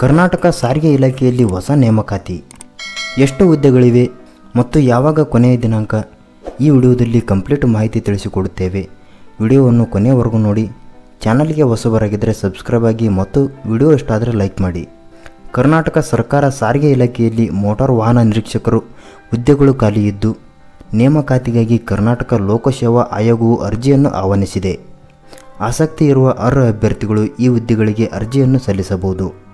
ಕರ್ನಾಟಕ ಸಾರಿಗೆ ಇಲಾಖೆಯಲ್ಲಿ ಹೊಸ ನೇಮಕಾತಿ. ಎಷ್ಟು ಹುದ್ದೆಗಳಿವೆ ಮತ್ತು ಯಾವಾಗ ಕೊನೆಯ ದಿನಾಂಕ? ಈ ವಿಡಿಯೋದಲ್ಲಿ ಕಂಪ್ಲೀಟ್ ಮಾಹಿತಿ ತಿಳಿಸಿಕೊಡುತ್ತೇವೆ. ವಿಡಿಯೋವನ್ನು ಕೊನೆಯವರೆಗೂ ನೋಡಿ. ಚಾನಲ್ಗೆ ಹೊಸಬರಾಗಿದ್ದರೆ ಸಬ್ಸ್ಕ್ರೈಬ್ ಆಗಿ ಮತ್ತು ವಿಡಿಯೋ ಇಷ್ಟ ಲೈಕ್ ಮಾಡಿ. ಕರ್ನಾಟಕ ಸರ್ಕಾರ ಸಾರಿಗೆ ಇಲಾಖೆಯಲ್ಲಿ ಮೋಟಾರ್ ವಾಹನ ನಿರೀಕ್ಷಕರು ಹುದ್ದೆಗಳು ಖಾಲಿ ಇದ್ದು, ನೇಮಕಾತಿಗಾಗಿ ಕರ್ನಾಟಕ ಲೋಕಸೇವಾ ಆಯೋಗವು ಅರ್ಜಿಯನ್ನು ಆಹ್ವಾನಿಸಿದೆ. ಆಸಕ್ತಿ ಇರುವ ಅರ್ಹ ಅಭ್ಯರ್ಥಿಗಳು ಈ ಹುದ್ದೆಗಳಿಗೆ ಅರ್ಜಿಯನ್ನು ಸಲ್ಲಿಸಬಹುದು.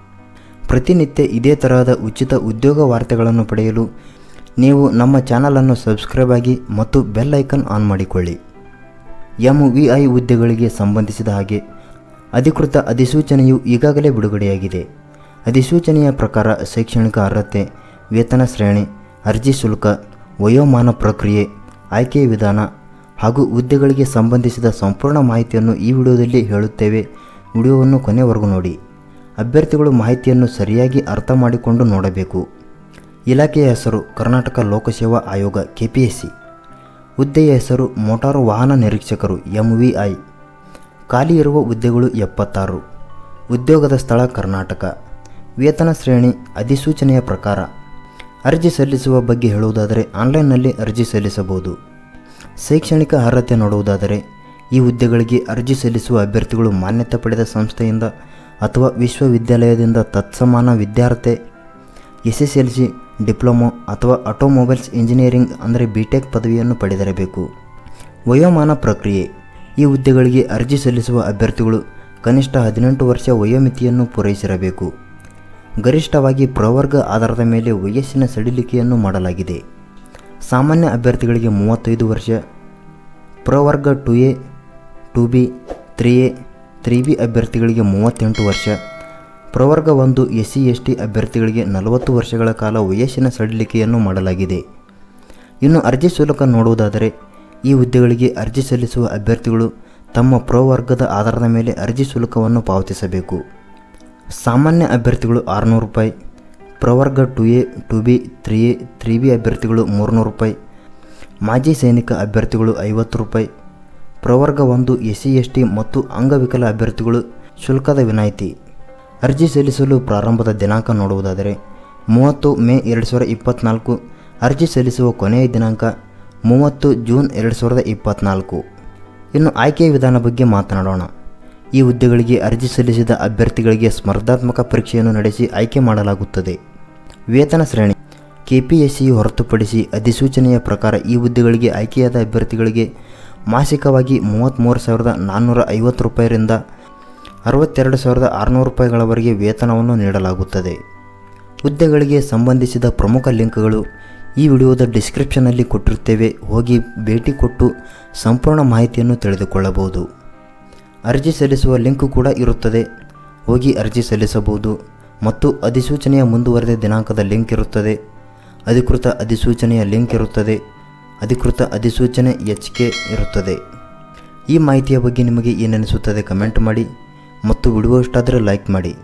ಪ್ರತಿನಿತ್ಯ ಇದೇ ತರಹದ ಉಚಿತ ಉದ್ಯೋಗ ವಾರ್ತೆಗಳನ್ನು ಪಡೆಯಲು ನೀವು ನಮ್ಮ ಚಾನಲನ್ನು ಸಬ್ಸ್ಕ್ರೈಬ್ ಆಗಿ ಮತ್ತು ಬೆಲ್ ಐಕನ್ ಆನ್ ಮಾಡಿಕೊಳ್ಳಿ. ಎಂ ವಿ ಐ ಹುದ್ದೆಗಳಿಗೆ ಸಂಬಂಧಿಸಿದ ಹಾಗೆ ಅಧಿಕೃತ ಅಧಿಸೂಚನೆಯು ಈಗಾಗಲೇ ಬಿಡುಗಡೆಯಾಗಿದೆ. ಅಧಿಸೂಚನೆಯ ಪ್ರಕಾರ ಶೈಕ್ಷಣಿಕ ಅರ್ಹತೆ, ವೇತನ ಶ್ರೇಣಿ, ಅರ್ಜಿ ಶುಲ್ಕ, ವಯೋಮಾನ ಪ್ರಕ್ರಿಯೆ, ಆಯ್ಕೆ ವಿಧಾನ ಹಾಗೂ ಹುದ್ದೆಗಳಿಗೆ ಸಂಬಂಧಿಸಿದ ಸಂಪೂರ್ಣ ಮಾಹಿತಿಯನ್ನು ಈ ವಿಡಿಯೋದಲ್ಲಿ ಹೇಳುತ್ತೇವೆ. ವಿಡಿಯೋವನ್ನು ಕೊನೆವರೆಗೂ ನೋಡಿ. ಅಭ್ಯರ್ಥಿಗಳು ಮಾಹಿತಿಯನ್ನು ಸರಿಯಾಗಿ ಅರ್ಥ ಮಾಡಿಕೊಂಡು ನೋಡಬೇಕು. ಇಲಾಖೆಯ ಹೆಸರು ಕರ್ನಾಟಕ ಲೋಕಸೇವಾ ಆಯೋಗ, ಕೆಪಿಎಸ್ಸಿ. ಹುದ್ದೆಯ ಹೆಸರು ಮೋಟಾರು ವಾಹನ ನಿರೀಕ್ಷಕರು ಎಂ ವಿ ಐ ಖಾಲಿ ಇರುವ ಹುದ್ದೆಗಳು ಎಪ್ಪತ್ತಾರು. ಉದ್ಯೋಗದ ಸ್ಥಳ ಕರ್ನಾಟಕ. ವೇತನ ಶ್ರೇಣಿ ಅಧಿಸೂಚನೆಯ ಪ್ರಕಾರ. ಅರ್ಜಿ ಸಲ್ಲಿಸುವ ಬಗ್ಗೆ ಹೇಳುವುದಾದರೆ ಆನ್ಲೈನ್ನಲ್ಲಿ ಅರ್ಜಿ ಸಲ್ಲಿಸಬಹುದು. ಶೈಕ್ಷಣಿಕ ಅರ್ಹತೆ ನೋಡುವುದಾದರೆ ಈ ಹುದ್ದೆಗಳಿಗೆ ಅರ್ಜಿ ಸಲ್ಲಿಸುವ ಅಭ್ಯರ್ಥಿಗಳು ಮಾನ್ಯತೆ ಪಡೆದ ಸಂಸ್ಥೆಯಿಂದ ಅಥವಾ ವಿಶ್ವವಿದ್ಯಾಲಯದಿಂದ ತತ್ಸಮಾನ ವಿದ್ಯಾರ್ಥಿ S S L C diploma ಅಥವಾ ಆಟೋಮೊಬೈಲ್ಸ್ ಇಂಜಿನಿಯರಿಂಗ್ ಅಂದರೆ ಬಿ ಟೆಕ್ ಪದವಿಯನ್ನು ಪಡೆದಿರಬೇಕು. ವಯೋಮಾನ ಪ್ರಕ್ರಿಯೆ. ಈ ಹುದ್ದೆಗಳಿಗೆ ಅರ್ಜಿ ಸಲ್ಲಿಸುವ ಅಭ್ಯರ್ಥಿಗಳು ಕನಿಷ್ಠ ಹದಿನೆಂಟು ವರ್ಷ ವಯೋಮಿತಿಯನ್ನು ಪೂರೈಸಿರಬೇಕು. ಗರಿಷ್ಠವಾಗಿ ಪ್ರವರ್ಗ ಆಧಾರದ ಮೇಲೆ ವಯಸ್ಸಿನ ಸಡಿಲಿಕೆಯನ್ನು ಮಾಡಲಾಗಿದೆ. ಸಾಮಾನ್ಯ ಅಭ್ಯರ್ಥಿಗಳಿಗೆ ಮೂವತ್ತೈದು ವರ್ಷ, ಪ್ರವರ್ಗ two A, two B, three A three B ಅಭ್ಯರ್ಥಿಗಳಿಗೆ ಮೂವತ್ತೆಂಟು ವರ್ಷ, ಪ್ರವರ್ಗ ಒಂದು ಎಸ್ ಸಿ ಎಸ್ ಟಿ ಅಭ್ಯರ್ಥಿಗಳಿಗೆ ನಲವತ್ತು ವರ್ಷಗಳ ಕಾಲ ವಯಸ್ಸಿನ ಸಡಿಲಿಕೆಯನ್ನು ಮಾಡಲಾಗಿದೆ. ಇನ್ನು ಅರ್ಜಿ ಶುಲ್ಕ ನೋಡುವುದಾದರೆ, ಈ ಹುದ್ದೆಗಳಿಗೆ ಅರ್ಜಿ ಸಲ್ಲಿಸುವ ಅಭ್ಯರ್ಥಿಗಳು ತಮ್ಮ ಪ್ರವರ್ಗದ ಆಧಾರದ ಮೇಲೆ ಅರ್ಜಿ ಶುಲ್ಕವನ್ನು ಪಾವತಿಸಬೇಕು. ಸಾಮಾನ್ಯ ಅಭ್ಯರ್ಥಿಗಳು ಆರುನೂರು ರೂಪಾಯಿ, ಪ್ರವರ್ಗ two A, two B, three A three B ಅಭ್ಯರ್ಥಿಗಳು ಮೂರುನೂರು ರೂಪಾಯಿ, ಮಾಜಿ ಸೈನಿಕ ಅಭ್ಯರ್ಥಿಗಳು ಐವತ್ತು ರೂಪಾಯಿ ಪ್ರವರ್ಗ ಒಂದು ಎಸ್ ಸಿ ಎಸ್ ಟಿ ಮತ್ತು ಅಂಗವಿಕಲ ಅಭ್ಯರ್ಥಿಗಳು ಶುಲ್ಕದ ವಿನಾಯಿತಿ. ಅರ್ಜಿ ಸಲ್ಲಿಸಲು ಪ್ರಾರಂಭದ ದಿನಾಂಕ ನೋಡುವುದಾದರೆ ಮೂವತ್ತು ಮೇ ಎರಡು ಸಾವಿರದ ಇಪ್ಪತ್ತ್ನಾಲ್ಕು ಅರ್ಜಿ ಸಲ್ಲಿಸುವ ಕೊನೆಯ ದಿನಾಂಕ ಮೂವತ್ತು ಜೂನ್ ಎರಡು ಸಾವಿರದ ಇಪ್ಪತ್ತ್ನಾಲ್ಕು ಇನ್ನು ಆಯ್ಕೆಯ ವಿಧಾನ ಬಗ್ಗೆ ಮಾತನಾಡೋಣ. ಈ ಹುದ್ದೆಗಳಿಗೆ ಅರ್ಜಿ ಸಲ್ಲಿಸಿದ ಅಭ್ಯರ್ಥಿಗಳಿಗೆ ಸ್ಪರ್ಧಾತ್ಮಕ ಪರೀಕ್ಷೆಯನ್ನು ನಡೆಸಿ ಆಯ್ಕೆ ಮಾಡಲಾಗುತ್ತದೆ. ವೇತನ ಶ್ರೇಣಿ ಕೆಪಿಎಸ್ಸಿ ಹೊರತುಪಡಿಸಿ ಅಧಿಸೂಚನೆಯ ಪ್ರಕಾರ ಈ ಹುದ್ದೆಗಳಿಗೆ ಆಯ್ಕೆಯಾದ ಅಭ್ಯರ್ಥಿಗಳಿಗೆ ಮಾಸಿಕವಾಗಿ ಮೂವತ್ತ್ಮೂರು ಸಾವಿರದ ನಾನ್ನೂರ ಐವತ್ತು ರೂಪಾಯಿಯಿಂದ ಅರವತ್ತೆರಡು ಸಾವಿರದ ಆರುನೂರು ರೂಪಾಯಿಗಳವರೆಗೆ ವೇತನವನ್ನು ನೀಡಲಾಗುತ್ತದೆ. ಹುದ್ದೆಗಳಿಗೆ ಸಂಬಂಧಿಸಿದ ಪ್ರಮುಖ ಲಿಂಕ್ಗಳು ಈ ವಿಡಿಯೋದ ಡಿಸ್ಕ್ರಿಪ್ಷನ್ನಲ್ಲಿ ಕೊಟ್ಟಿರುತ್ತೇವೆ. ಹೋಗಿ ಭೇಟಿ ಕೊಟ್ಟು ಸಂಪೂರ್ಣ ಮಾಹಿತಿಯನ್ನು ತಿಳಿದುಕೊಳ್ಳಬಹುದು. ಅರ್ಜಿ ಸಲ್ಲಿಸುವ ಲಿಂಕ್ ಕೂಡ ಇರುತ್ತದೆ. ಹೋಗಿ ಅರ್ಜಿ ಸಲ್ಲಿಸಬಹುದು ಮತ್ತು ಅಧಿಸೂಚನೆಯ ಮುಂದುವರೆದ ದಿನಾಂಕದ ಲಿಂಕ್ ಇರುತ್ತದೆ. ಅಧಿಕೃತ ಅಧಿಸೂಚನೆಯ ಲಿಂಕ್ ಇರುತ್ತದೆ. ಅಧಿಕೃತ ಅಧಿಸೂಚನೆ ಎಚ್ ಕೆ ಇರುತ್ತದೆ. ಈ ಮಾಹಿತಿಯ ಬಗ್ಗೆ ನಿಮಗೆ ಏನನಿಸುತ್ತದೆ ಕಮೆಂಟ್ ಮಾಡಿ ಮತ್ತು ವಿಡಿಯೋ ಲೈಕ್ ಮಾಡಿ.